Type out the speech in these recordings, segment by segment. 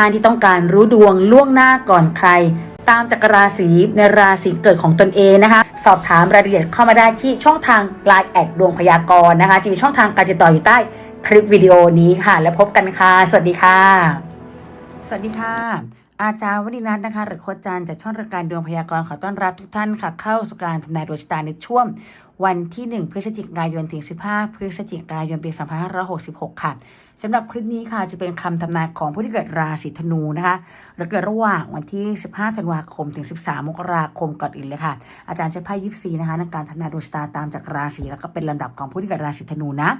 ท่านที่ต้องการรู้ดวงล่วงหน้าก่อนใคร ตามจากรราศีในราศีเกิดของตนเองนะคะ สอบถามรายละเอียดเข้ามาได้ที่ช่องทาง Line แอดดวงพยากรณ์นะคะจะมีช่องทางการติดต่ออยู่ใต้คลิปวิดีโอนี้ค่ะ แล้วพบกันค่ะ สวัสดีค่ะ สวัสดีค่ะ อาจารย์วณินัทนะคะ หรือโคจันทร์จากช่องรายการดวงพยากรณ์ขอต้อนรับทุกท่านค่ะ เข้าสู่การทำนายดวงชะตาในช่วงวันที่ 1 พฤศจิกายนถึง 15 พฤศจิกายนปี 2566 ค่ะ สำหรับคลิปนี้ค่ะจะเป็นคำทำนายของผู้ที่เกิดราศีธนูนะคะและเกิดระหว่างวันที่ 15 ธันวาคมถึง 13 มกราคมก่อนอื่นเลยค่ะ อาจารย์ใช้ไพ่ยิปซีนะคะในการทำนายดวงชะตาตามจากราศีแล้วก็เป็นลำดับของผู้ที่เกิดราศีธนูนะ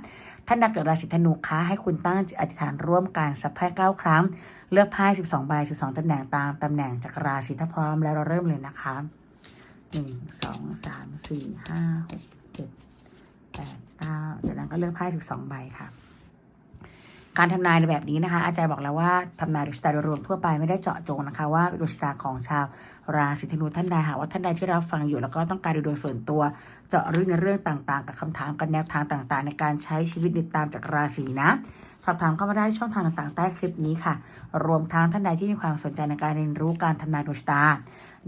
ท่านนักเกิดราศีธนูคะให้คุณตั้งอธิษฐานร่วมกันสักไพ่เก้าครั้ง เลือกไพ่12ใบ12ตำแหน่งตามตำแหน่งจากราศีถ้าพร้อมแล้วเราเริ่มเลยนะคะ1 2 3 4 5 6 7 8 9จากนั้นก็เลือกไพ่12ใบค่ะ การทำนายในแบบนี้นะคะ อาจารย์บอกแล้วว่าทำนายดวงชะตาโดยรวมทั่วไปไม่ได้เจาะจงนะคะ ว่าดวงชะตาของชาวราศีธนูท่านใดหากว่าท่านใดที่รับฟังอยู่แล้วก็ต้องการดูดวงส่วนตัวเจาะลึกในเรื่องต่างๆ กับคำถามกับแนวทางต่างๆ ในการใช้ชีวิตติดตามจากราศีนะสอบถามเข้ามาได้ช่องทางต่างๆ ใต้คลิปนี้ค่ะ รวมทั้งท่านใดที่มีความสนใจในการเรียนรู้การทำนายดวงชะตา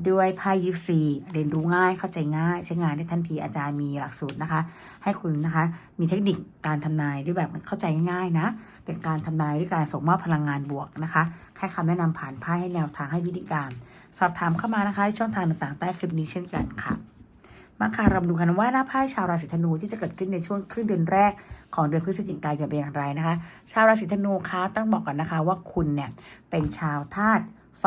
ด้วยไพ่ยิปซีเรียนรู้ง่ายเข้าใจง่าย ใช้งานได้ทันทีอาจารย์มีหลักสูตรนะคะ ให้คุณนะคะมีเทคนิคการทำนายด้วยแบบเข้าใจง่ายๆนะ เป็นการทำนายด้วยการส่งมอบพลังงานบวกนะคะให้คำแนะนำผ่านไพ่ให้แนวทางให้วิธีการ สอบถามเข้ามานะคะที่ช่องทางต่างๆใต้คลิปนี้เช่นกันค่ะมาค่ะเรามาดูกันว่าหน้าไพ่ชาวราศีธนูที่จะเกิดขึ้นในช่วงครึ่งเดือนแรกของเดือนพฤศจิกายนเป็นอย่างไรนะคะ ชาวราศีธนูคะต้องบอกก่อนนะคะว่าคุณเนี่ยเป็นชาวธาตุไฟ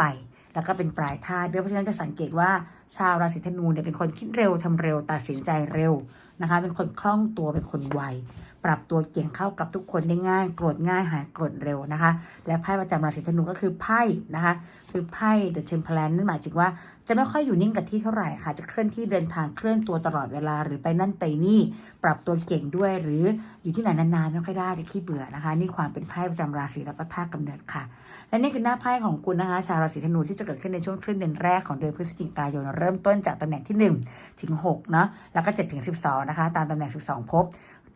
แล้วก็เป็นปลายธาตุด้วยเพราะฉะนั้นจะสังเกตว่าชาวราศีธนูเนี่ยเป็นคนคิดเร็วทำเร็วตัดสินใจเร็วนะคะ เป็นคนคล่องตัวเป็นคนไวปรับตัวเก่งเข้ากับทุกคนได้ง่ายโกรธง่ายหายโกรธเร็วนะคะ และไพ่ประจำราศีธนูก็คือไพ่นะคะ คือไพ่ The Temperance นั่นหมายถึงว่าจะไม่ค่อยอยู่นิ่งกับที่เท่าไหร่ค่ะ จะเคลื่อนที่เดินทางเคลื่อนตัวตลอดเวลา หรือไปนั่นไปนี่ ปรับตัวเก่งด้วย หรืออยู่ที่ไหนนานๆไม่ค่อยได้จะขี้เบื่อนะคะ นี่ความเป็นไพ่ประจำราศีแล้วก็ธาตุกำเนิดค่ะ และนี่คือหน้าไพ่ของคุณนะคะ ชาวราศีธนูที่จะเกิดขึ้นในช่วงครึ่งเดือนแรกของเดือนพฤศจิกายนเริ่มต้นจากตำแหน่งที่ 1 ถึง6เนาะแล้วก็7ถึง12 นะคะ ตามตำแหน่ง 12ภพ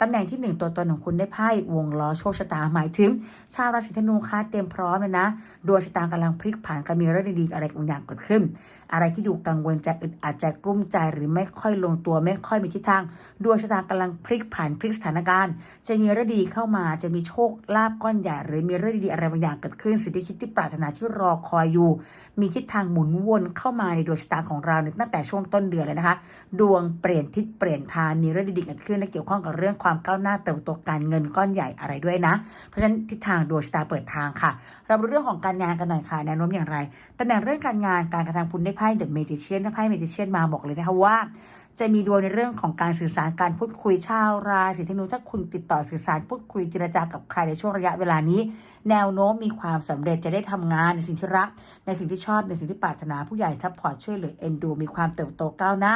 ตำแหน่งที่ 1 ตัวตนของคุณได้ไพ่วงล้อโชคชะตาหมายถึง ชาวราศีธนูคะเตรียมพร้อมเลยนะดวงชะตากำลังพลิกผันกำลังมีเรื่องดีๆอะไรบางอย่างเกิดขึ้น อะไรที่ดูกังวลใจอึดอัดใจกลุ้มใจหรือไม่ค่อยลงตัวไม่ค่อยมีทิศทางดวงชะตากำลังพลิกผันพลิกสถานการณ์ จะมีเรื่องดีเข้ามาจะมีโชคลาภก้อนใหญ่หรือมีเรื่องดีๆอะไรบางอย่างเกิดขึ้นสิ่งที่คิดที่ปรารถนาที่รอคอยอยู่ มีทิศทางหมุนวนเข้ามาในดวงชะตาของเราตั้งแต่ช่วงต้นเดือนเลยนะคะ ดวงเปลี่ยนทิศเปลี่ยนทางมีเรื่องดีๆเกิดขึ้นและเกี่ยวข้องกับเรื่องความก้าวหน้าเติบโตการเงินก้อนใหญ่อะไรด้วยนะ เพราะฉะนั้นทิศทางดวงชะตาเปิดทางค่ะ เรามาดูเรื่องของการงานกันหน่อยค่ะแนวโน้มอย่างไรตำแหน่งเรื่องการงานการกระทำคุณได้ไพ่เดอะเมจิเชียนถ้าไพ่เมจิเชียนมาบอกเลยนะคะว่าจะมีดวงในเรื่องของการสื่อสารการพูดคุยชาวราศีธนูถ้าคุณติดต่อสื่อสารพูดคุยเจรจากับใครในช่วงระยะเวลานี้ แนวโน้มมีความสำเร็จจะได้ทำงานในสิ่งที่รัก ในสิ่งที่ชอบในสิ่งที่ปรารถนาผู้ใหญ่ซัพพอร์ตช่วยเหลือเอ็นดู มีความเติบโตก้าวหน้า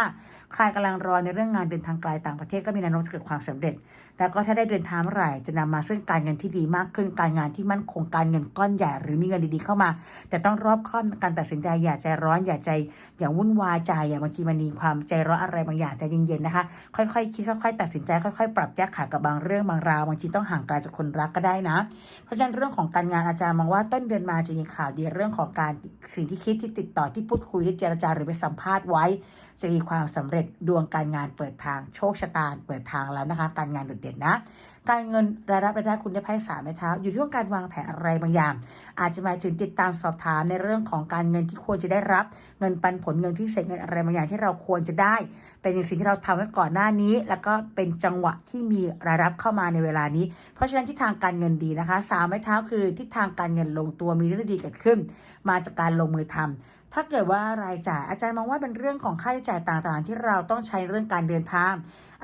ใครกำลังรอในเรื่องงานเดินทางไกลต่างประเทศก็มีแนวโน้มจะเกิดความสำเร็จ แล้วก็ถ้าได้เดินทางเมื่อไหร่จะนำมาซึ่งการเงินที่ดีมากขึ้นการงานที่มั่นคงการเงินก้อนใหญ่หรือมีเงินดีๆเข้ามา แต่ต้องรอบคอบการตัดสินใจอย่าใจร้อนอย่าใจอย่าวุ่นวายใจอย่าบางทีมันมีความใจร้อนอะไรบางอย่างใจเย็นๆนะคะ ค่อยๆคิดค่อยๆตัดสินใจค่อยๆ ปรับแก้ไขกับบางเรื่องบางราวบางทีต้องห่างไกลจากคนรักก็ได้นะ เพราะฉะนั้นเรื่องของการงานอาจารย์มองว่าต้นเดือนมาจะมีข่าวดีเรื่องของการสิ่งที่คิดที่ติดต่อที่พูดคุยที่เจรจาหรือไปสัมภาษณ์ไว้ จะมีความสำเร็จดวงการงานเปิดทางโชคชะตาเปิดทางแล้วนะคะ การงานโดดเด่นนะ การเงินรายรับรายได้คุณได้ไพ่สามไม้เท้า อยู่ที่ว่าการวางแผนอะไรบางอย่าง อาจจะหมายถึงติดตามสอบถามในเรื่องของการเงินที่ควรจะได้รับ เงินปันผลเงินพิเศษเงินอะไรบางอย่างที่เราควรจะได้ เป็นสิ่งที่เราทำไว้ก่อนหน้านี้ แล้วก็เป็นจังหวะที่มีรายรับเข้ามาในเวลานี้ เพราะฉะนั้นทิศทางการเงินดีนะคะสามไม้เท้าคือทิศทางการเงินลงตัวมีเรื่องดีเกิดขึ้น มาจากการลงมือทำถ้าเกิดว่ารายจ่ายอาจารย์มองว่าเป็นเรื่องของค่าใช้จ่ายต่างๆ ที่เราต้องใช้เรื่องการเดินทาง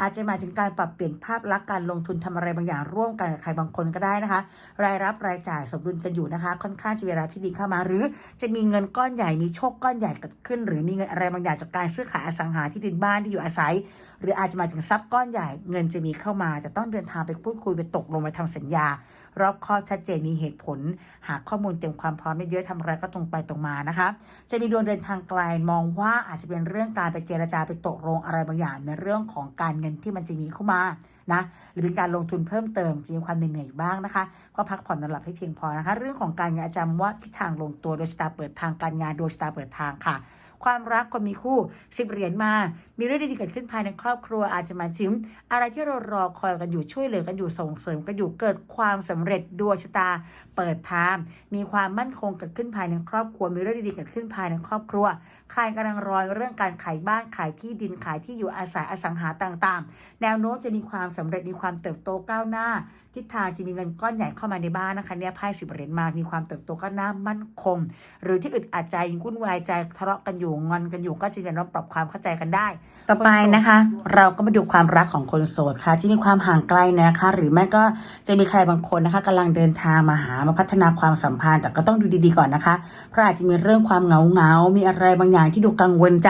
อาจจะหมายถึงการปรับเปลี่ยนภาพลักษณ์การลงทุนทำอะไรบางอย่างร่วมกันกับใครบางคนก็ได้นะคะ รายรับรายจ่ายสมดุลกันอยู่นะคะ ค่อนข้างจะมีรายรับที่ดีเข้ามา หรือจะมีเงินก้อนใหญ่มีโชคก้อนใหญ่เกิดขึ้น หรือมีเงินอะไรบางอย่างจากการซื้อขายอสังหาที่ดินบ้านที่อยู่อาศัย หรืออาจจะหมายถึงทรัพย์ก้อนใหญ่เงินจะมีเข้ามาจะต้องเดินทางไปพูดคุยไปตกลงไปทำสัญญา รอบคอชัดเจนมีเหตุผล หาข้อมูลเตรียมความพร้อมเยอะๆทำอะไรก็ตรงไปตรงมานะคะจะมีดวงเดินทางไกลมองว่าอาจจะเป็นเรื่องการไปเจรจาไปตกลงอะไรบางอย่างในเรื่องของการเงินที่มันจะมีเข้ามานะหรือเป็นการลงทุนเพิ่มเติมจะมีความเหนื่อยๆบ้างนะคะ ก็พักผ่อนนอนหลับให้เพียงพอนะคะ เรื่องของการงานอาจารย์ว่าทิศทางลงตัวโดยชะตาเปิดทางการงานโดยชะตาเปิดทางค่ะ ความรักคนมีคู่สิบเหรียญมา มีเรื่องดีๆเกิดขึ้นภายในครอบครัวอาจจะมาจิ้ม อะไรที่เรารอคอยกันอยู่ช่วยเหลือกันอยู่ส่งเสริมกันอยู่เกิดความสำเร็จดวงชะตา เปิดทางมีความมั่นคงเกิดขึ้นภายในครอบครัว มีเรื่องดีๆเกิดขึ้นภายในครอบครัว ใครกำลังรอเรื่องการขายบ้านขายที่ดินขายที่อยู่อาศัยอสังหาต่างๆ แนวโน้มจะมีความสำเร็จมีความเติบโตก้าวหน้า ทิศทางจะมีเงินก้อนใหญ่เข้ามาในบ้านนะคะเนี่ยไพ่สิบเหรียญมา มีความเติบโตก้าวหน้ามั่นคง หรือที่อึดอัดใจวุ่นวายใจทะเลาะกันอยู่งอนกันอยู่ก็จะมีน้องปรับความเข้าใจกันได้ ต่อไปนะคะ เราก็มาดูความรักของคนโสดค่ะที่มีความห่างไกลนะคะ หรือไม่ก็จะมีใครบางคนนะคะกำลังเดินทางมาหามาพัฒนาความสัมพันธ์แต่ก็ต้องดูดีๆก่อนนะคะเพราะอาจจะมีเรื่องความเหงาเหงาๆมีอะไรบางอย่างที่ดูกังวลใจ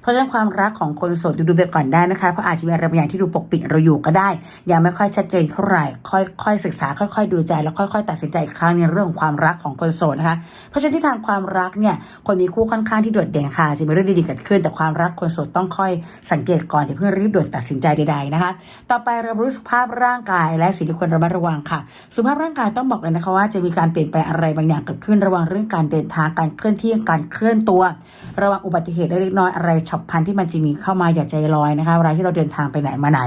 เพราะฉะนั้นความรักของคนโสดดูดูไปก่อนได้ไหมคะเพราะอาจจะมีอะไรบางอย่างที่ดูปกปิดเราอยู่ก็ได้ยังไม่ค่อยชัดเจนเท่าไหร่ค่อยๆศึกษาค่อย ๆ ดูใจแล้วค่อย ๆ ตัดสินใจอีกครั้งในเรื่องของความรักของคนโสดนะคะ เพราะฉะนั้นที่ทางความรักเนี่ยคนมีคู่ค่อนข้างที่โดดเด่นค่ะจะมีเรื่องดีๆเกิดขึ้น แต่ความรักคนโสดต้องค่อยสังเกตก่อนอย่าเพิ่งรีบด่วนตัดสินใจใดๆนะคะ ต่อไปเรารู้สุขภาพร่างกายและสิ่งที่ควรระมัดระวังค่ะ สุขภาพร่างกายต้องบอกเลยนะคะว่าจะมีการเปลี่ยนแปลงอะไรบางอย่างเกิดขึ้นระวังเรื่องการเดินทางการเคลื่อนที่การเคลื่อนตัว ระวังอุบัติเหตุเล็กน้อยอะไรฉับพลันที่มันจะมีเข้ามาอย่าใจลอยนะคะเวลาที่เราเดินทางไปไหนมาไหน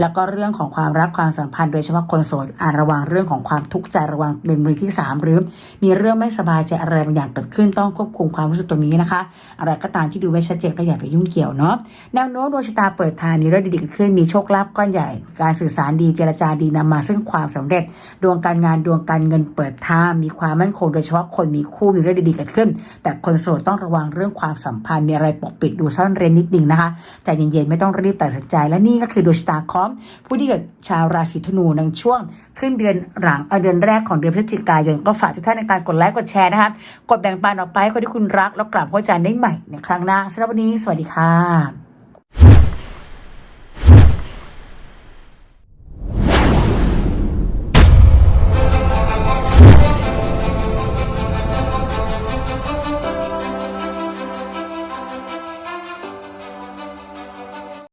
แล้วก็เรื่องของความรักความสัมพันธ์โดยเฉพาะคนโสดอาระวังเรื่องของความทุกข์ใจระวังเป็นมือที่สามหรือ มีเรื่องไม่สบายใจอะไรบางอย่างเกิดขึ้นต้องควบคุมความรู้สึกตรงนี้นะคะ อะไรก็ตามที่ดูไม่ชัดเจนก็อย่าไปยุ่งเกี่ยวเนาะแนวโน้มดวงชะตาเปิดทางมีเรื่องดีๆเกิดขึ้นมีโชคลาภก้อนใหญ่ การสื่อสารดีเจรจาดีนำมาซึ่งความสำเร็จ ดวงการงานดวงการเงินเปิดทางมีความมั่นคงโดยเฉพาะคนมีคู่มีเรื่องดีๆเกิดขึ้น แต่คนโสดต้องระวังเรื่องความสัมพันธ์มีอะไรปกปิดดูซ่อนเร้นนิดนึงนะคะใจเย็นๆไม่ต้องรีบตัดสินใจและนี่ก็คือดวงชะตาของผู้ที่เกิดชาวราศีธนูในช่วงครึ่งเดือนหลังเเดือนแรกของเดือนพฤศจิกายนก็ฝากทุกท่านในการกดไลค์กดแชร์นะคะกดแบ่งปันออกไปให้คนที่คุณรักแล้วกลับพบกันได้ใหม่ในครั้งหน้าสำหรับวันนี้สวัสดีค่ะ